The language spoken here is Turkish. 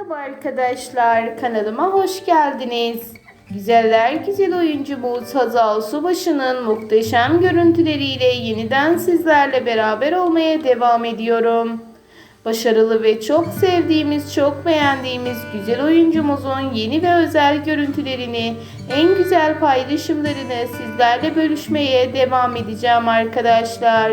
Merhaba arkadaşlar, kanalıma hoş geldiniz. Güzeller güzel oyuncumuz Hazal Subaşı'nın muhteşem görüntüleriyle yeniden sizlerle beraber olmaya devam ediyorum. Başarılı ve çok sevdiğimiz, çok beğendiğimiz güzel oyuncumuzun yeni ve özel görüntülerini, en güzel paylaşımlarını sizlerle bölüşmeye devam edeceğim arkadaşlar.